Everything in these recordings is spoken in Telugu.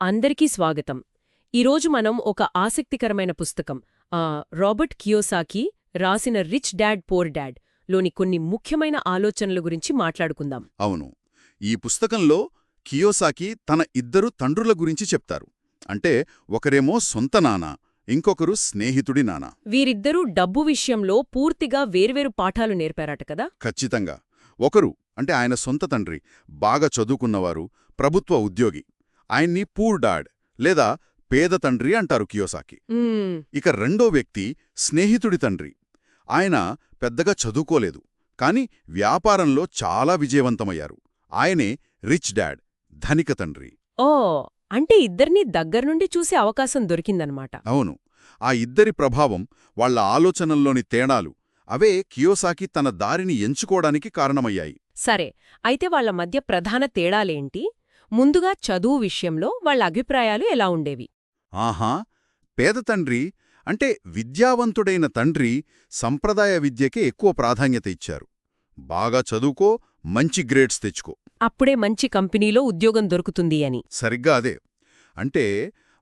అందరికీ స్వాగతం. ఈరోజు మనం ఒక ఆసక్తికరమైన పుస్తకం ఆ, రాబర్ట్ కియోసాకి రాసిన రిచ్ డాడ్ పోర్ డాడ్లోని కొన్ని ముఖ్యమైన ఆలోచనల గురించి మాట్లాడుకుందాం. అవును. ఈ పుస్తకంలో కియోసాకి తన ఇద్దరు తండ్రుల గురించి చెప్తారు. అంటే ఒకరేమో సొంత నాన్న ఇంకొకరు స్నేహితుడి నాన్న. వీరిద్దరూ డబ్బు విషయంలో పూర్తిగా వేర్వేరు పాఠాలు నేర్పారట కదా? ఖచ్చితంగా. ఒకరు అంటే ఆయన సొంత తండ్రి బాగా చదువుకున్నవారు ప్రభుత్వ ఉద్యోగి. ఆయన్ని పూర్ డాడ్ లేదా పేద తండ్రి అంటారు కియోసాకి. ఇక రెండో వ్యక్తి స్నేహితుడి తండ్రి. ఆయన పెద్దగా చదువుకోలేదు కాని వ్యాపారంలో చాలా విజయవంతమయ్యారు. ఆయనే రిచ్ డాడ్ ధనిక తండ్రి. ఓ అంటే ఇద్దరినీ దగ్గర్నుండి చూసే అవకాశం దొరికిందనమాట. అవును ఆ ఇద్దరి ప్రభావం వాళ్ళ ఆలోచనల్లోని తేడాలు అవే కియోసాకి తన దారిని ఎంచుకోవడానికి కారణమయ్యాయి. సరే అయితే వాళ్ళ మధ్య ప్రధాన తేడాలేంటి? ముందుగా చదువు విషయంలో వాళ్ళ అభిప్రాయాలు ఎలా ఉండేవి? ఆహా! పేద తండ్రి అంటే విద్యావంతుడైన తండ్రి సంప్రదాయ విద్యకే ఎక్కువ ప్రాధాన్యత ఇచ్చారు. బాగా చదువుకో మంచి గ్రేడ్స్ తెచ్చుకో. అప్పుడే మంచి కంపెనీలో ఉద్యోగం దొరుకుతుంది అని. సరిగ్గా అదే. అంటే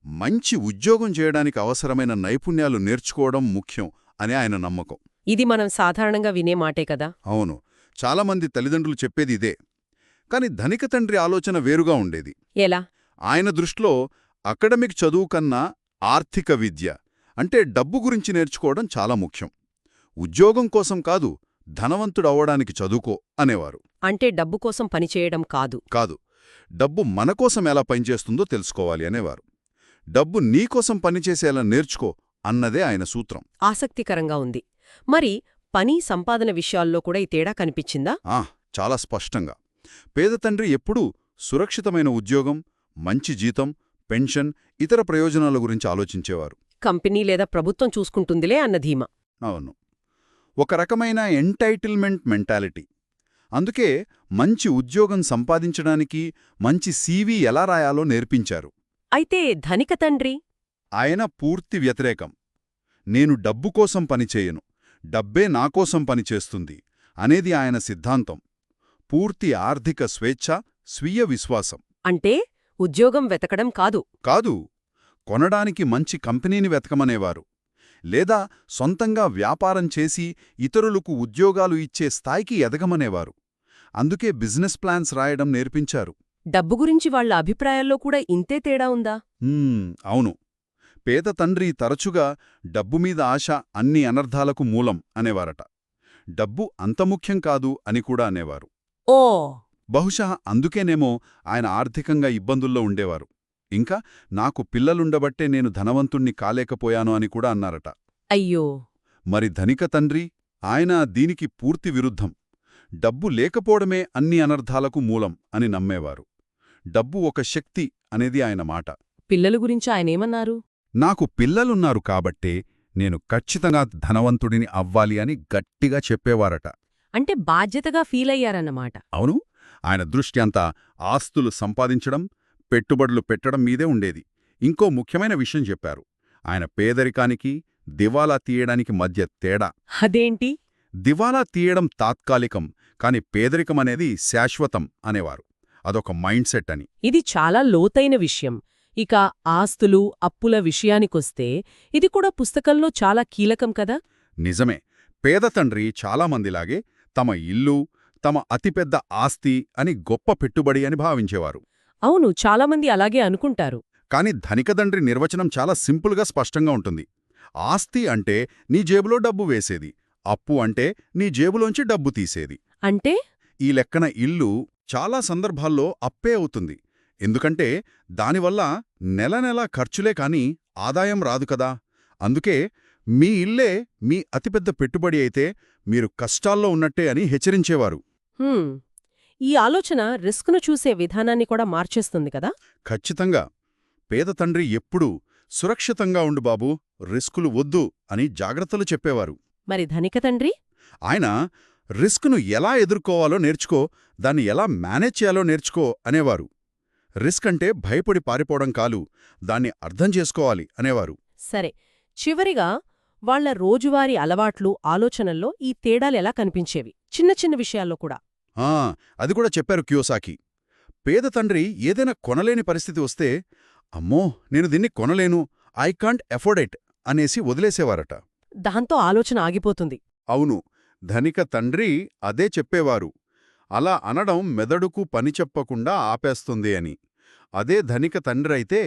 మంచి ఉద్యోగం చేయడానికి అవసరమైన నైపుణ్యాలు నేర్చుకోవడం ముఖ్యం అని ఆయన నమ్మకం. ఇది మనం సాధారణంగా వినే మాటే కదా? అవును. చాలామంది తల్లిదండ్రులు చెప్పేది ఇదే. కాని ధనిక తండ్రి ఆలోచన వేరుగా ఉండేది. ఎలా? ఆయన దృష్టిలో అకడమిక్ చదువు కన్నా ఆర్థిక విద్య అంటే డబ్బు గురించి నేర్చుకోవడం చాలా ముఖ్యం. ఉద్యోగం కోసం కాదు ధనవంతుడవ్వడానికి చదువుకో అనేవారు. అంటే డబ్బు కోసం పనిచేయడం కాదు. కాదు డబ్బు మనకోసం ఎలా పనిచేస్తుందో తెలుసుకోవాలి అనేవారు. డబ్బు నీకోసం పనిచేసేలా నేర్చుకో అన్నదే ఆయన సూత్రం. ఆసక్తికరంగా ఉంది. మరి పని సంపాదన విషయాల్లో కూడా ఈ తేడా కనిపించిందా? ఆ చాలా స్పష్టంగా. పేద తండ్రి ఎప్పుడూ సురక్షితమైన ఉద్యోగం మంచి జీతం పెన్షన్ ఇతర ప్రయోజనాల గురించి ఆలోచించేవారు. కంపెనీ లేదా ప్రభుత్వం చూసుకుంటుందిలే అన్న ధీమా. అవును. ఒక రకమైన ఎంటైటిల్మెంట్ మెంటాలిటీ అందుకే మంచి ఉద్యోగం సంపాదించడానికి మంచి సీవీ ఎలా రాయాలో నేర్పించారు. అయితే ధనిక తండ్రి? ఆయన పూర్తి వ్యతిరేకం. నేను డబ్బు కోసం పనిచేయను డబ్బే నాకోసం పనిచేస్తుంది అనేది ఆయన సిద్ధాంతం. పూర్తి ఆర్థిక స్వేచ్ఛ స్వీయ విశ్వాసం. అంటే ఉద్యోగం వెతకడం కాదు. కాదు కొనడానికి మంచి కంపెనీని వెతకమనేవారు. లేదా సొంతంగా వ్యాపారం చేసి ఇతరులకు ఉద్యోగాలు ఇచ్చే స్థాయికి ఎదగమనేవారు. అందుకే బిజినెస్ ప్లాన్స్ రాయడం నేర్పించారు. డబ్బు గురించి వాళ్ళ అభిప్రాయాల్లో కూడా ఇంతే తేడా ఉందా? అవును. పేద తండ్రి తరచుగా డబ్బు మీద ఆశ అన్ని అనర్థాలకు మూలం అనేవారట. డబ్బు అంత ముఖ్యం కాదు అని కూడా అనేవారు. ఓ. బహుశా అందుకేనేమో ఆయన ఆర్థికంగా ఇబ్బందుల్లో ఉండేవారు. ఇంకా నాకు పిల్లలుండబట్టే నేను ధనవంతుణ్ణి కాలేకపోయాను అని కూడా అన్నారట. అయ్యో. మరి ధనిక తండ్రి ఆయన దీనికి పూర్తి విరుద్ధం. డబ్బు లేకపోవడమే అన్ని అనర్థాలకు మూలం అని నమ్మేవారు. డబ్బు ఒక శక్తి అనేది ఆయన మాట. పిల్లల గురించి ఆయనేమన్నారు? నాకు పిల్లలున్నారు కాబట్టే నేను ఖచ్చితంగా ధనవంతుడిని అవ్వాలి అని గట్టిగా చెప్పేవారట. అంటే బాధ్యతగా ఫీలయ్యారన్నమాట అవును. ఆయన దృష్టి అంతా ఆస్తులు సంపాదించడం పెట్టుబడులు పెట్టడం మీదే ఉండేది. ఇంకో ముఖ్యమైన విషయం చెప్పారు. ఆయన పేదరికానికి దివాలా తీయడానికి మధ్య తేడా. అదేంటి? దివాలా తీయడం తాత్కాలికం కాని పేదరికం అనేది శాశ్వతం అనేవారు. అదొక మైండ్ సెట్ అని. ఇది చాలా లోతైన విషయం. ఇక ఆస్తులు అప్పుల విషయానికొస్తే ఇది కూడా పుస్తకంలో చాలా కీలకం కదా? నిజమే. పేద తండ్రి చాలామందిలాగే తమ ఇల్లు తమ అతిపెద్ద ఆస్తి అని గొప్ప పెట్టుబడి అని భావించేవారు. అవును చాలామంది అలాగే అనుకుంటారు. కాని ధనిక తండ్రి నిర్వచనం చాలా సింపుల్గా స్పష్టంగా ఉంటుంది. ఆస్తి అంటే నీ జేబులో డబ్బు వేసేది అప్పు అంటే నీ జేబులోంచి డబ్బు తీసేది. అంటే? ఈ లెక్కన ఇల్లు చాలా సందర్భాల్లో అప్పే అవుతుంది. ఎందుకంటే దానివల్ల నెల నెల ఖర్చులే కాని ఆదాయం రాదు కదా. అందుకే మీ ఇల్లే మీ అతిపెద్ద పెట్టుబడి అయితే మీరు కష్టాల్లో ఉన్నట్టే అని హెచ్చరించేవారు. ఈ ఆలోచన రిస్క్ను చూసే విధానాన్ని కూడా మార్చేస్తుంది కదా? ఖచ్చితంగా. పేద తండ్రి ఎప్పుడూ సురక్షితంగా ఉండు బాబూ రిస్కులు వద్దు అని జాగ్రత్తలు చెప్పేవారు. మరి ధనిక తండ్రి? ఆయన రిస్క్ను ఎలా ఎదుర్కోవాలో నేర్చుకో దాన్ని ఎలా మేనేజ్ చేయాలో నేర్చుకో అనేవారు. రిస్క్ అంటే భయపడి పారిపోవడం కాలు దాన్ని అర్థం చేసుకోవాలి అనేవారు. సరే. చివరిగా వాళ్ళ రోజువారీ అలవాట్లు ఆలోచనల్లో ఈ తేడాలెలా కనిపించేవి? చిన్న చిన్న విషయాల్లో కూడా. ఆ అది కూడా చెప్పారు క్యోసాకి. పేద తండ్రి ఏదైనా కొనలేని పరిస్థితి వస్తే అమ్మో నేను దీన్ని కొనలేను ఐ కాంట్ ఎఫోర్డ్ ఇట్ అనేసి వదిలేసేవారట. దాంతో ఆలోచన ఆగిపోతుంది. అవును ధనిక తండ్రి అదే చెప్పేవారు. అలా అనడం మెదడుకు పని చెప్పకుండా ఆపేస్తుంది అని. అదే ధనిక తండ్రైతే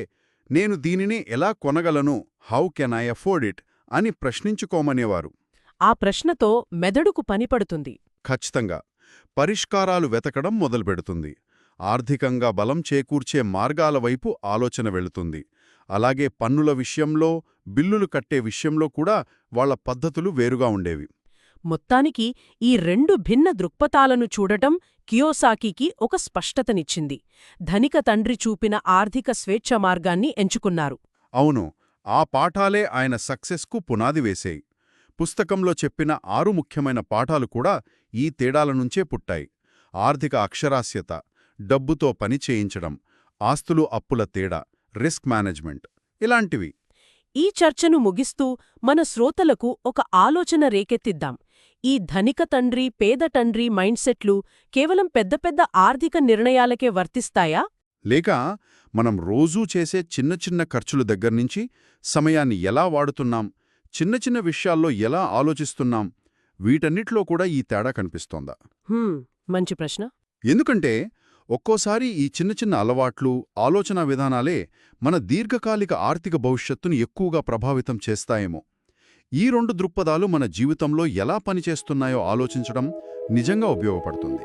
నేను దీనిని ఎలా కొనగలను? How can I afford it? అని ప్రశ్నించుకోమనేవారు. ఆ ప్రశ్నతో మెదడుకు పనిపడుతుంది ఖచ్చితంగా. పరిష్కారాలు వెతకడం మొదలుపెడుతుంది. ఆర్థికంగా బలం చేకూర్చే మార్గాల వైపు ఆలోచన వెళుతుంది. అలాగే పన్నుల విషయంలో బిల్లులు కట్టే విషయంలో కూడా వాళ్ళ పద్ధతులు వేరుగా ఉండేవి. మొత్తానికి ఈ రెండు భిన్న దృక్పథాలను చూడటం కియోసాకికి ఒక స్పష్టతనిచ్చింది. ధనిక తండ్రి చూపిన ఆర్థిక స్వేచ్ఛ మార్గాన్ని ఎంచుకున్నారు. అవును. ఆ పాఠాలే ఆయన సక్సెస్కు పునాది వేశాయి పుస్తకంలో చెప్పిన ఆరు ముఖ్యమైన పాఠాలు కూడా ఈ తేడాల నుంచే పుట్టాయి. ఆర్థిక అక్షరాస్యత డబ్బుతో పని చేయించడం ఆస్తులు అప్పుల తేడా రిస్క్ మేనేజ్మెంట్ ఇలాంటివి. ఈ చర్చను ముగిస్తూ మన శ్రోతలకు ఒక ఆలోచన రేకెత్తిద్దాం. ఈ ధనిక తండ్రి పేద తండ్రి మైండ్సెట్లు కేవలం పెద్ద పెద్ద ఆర్థిక నిర్ణయాలకే వర్తిస్తాయా? లేక మనం రోజూ చేసే చిన్న చిన్న ఖర్చుల దగ్గర్నుంచి సమయాన్ని ఎలా వాడుతున్నాం చిన్న చిన్న విషయాల్లో ఎలా ఆలోచిస్తున్నాం వీటన్నిట్లో కూడా ఈ తేడా కనిపిస్తోందా? మంచి ప్రశ్న. ఎందుకంటే ఒక్కోసారి ఈ చిన్న చిన్న అలవాట్లు ఆలోచనా విధానాలే మన దీర్ఘకాలిక ఆర్థిక భవిష్యత్తును ఎక్కువగా ప్రభావితం చేస్తాయేమో. ఈ రెండు దృక్పథాలు మన జీవితంలో ఎలా పనిచేస్తున్నాయో ఆలోచించడం నిజంగా ఉపయోగపడుతుంది.